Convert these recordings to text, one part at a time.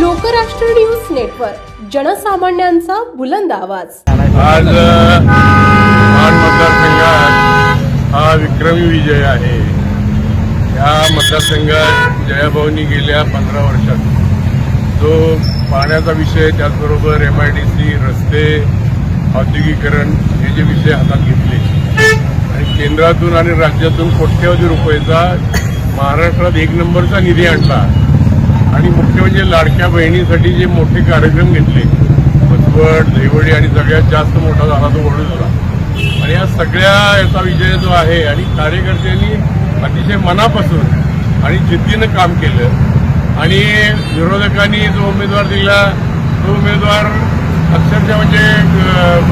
Lokrashtra news network जनसामान्यांचा बुलंद आवाज. आज महाड मतदारसंघात हा विक्रमी विजय आहे. या मतदारसंघात जयाभाऊनी गेल्या पंधरा वर्षात. जो पाण्याचा विषय त्याचबरोबर एम आय डी सी रस्ते औद्योगिकरण हे जे विषय हातात घेतले. आणि केंद्रातून आणि राज्यातून कोट्यवधी रुपयेचा महाराष्ट्रात एक नंबरचा निधी आणला. आणि मुख्य म्हणजे लाडक्या बहिणीसाठी जे मोठे कार्यक्रम घेतले बसवड देवळी आणि सगळ्यात जास्त मोठा झाला तो वडोदरा आणि या सगळ्या याचा विजय जो आहे आणि कार्यकर्त्यांनी अतिशय मनापासून आणि जिद्दीनं काम केलं. आणि विरोधकांनी जो उमेदवार दिला तो उमेदवार अक्षरशः म्हणजे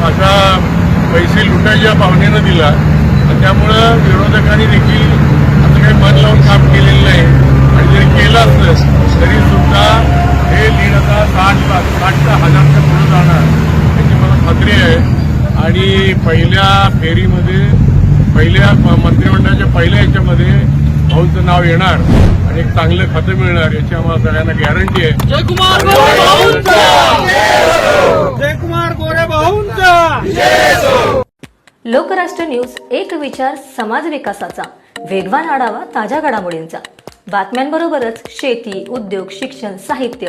अशा असा पैसे लुटायच्या भावनेनं दिला. त्यामुळं विरोधकांनी देखील असं काही मन लावून काम केलेलं नाही आणि जरी केलं असलं तरी सुद्धा हे लीड साठ साठच्या हजारच्या पुढे जाणार याची मला खात्री आहे. आणि पहिल्या फेरीमध्ये पहिल्या मंत्रिमंडळाच्या पहिल्या याच्यामध्ये भाऊंचं नाव येणार आणि एक चांगलं खातं मिळणार याची आम्हाला सगळ्यांना गॅरंटी आहे. जयकुमार जयकुमार गोरे भाऊंचा! लोकराष्ट्र न्यूज एक विचार समाज विकासाचा. वेगवान आढावा ताज्या घडामोडींचा. बातम्यांबरोबरच शेती उद्योग शिक्षण साहित्य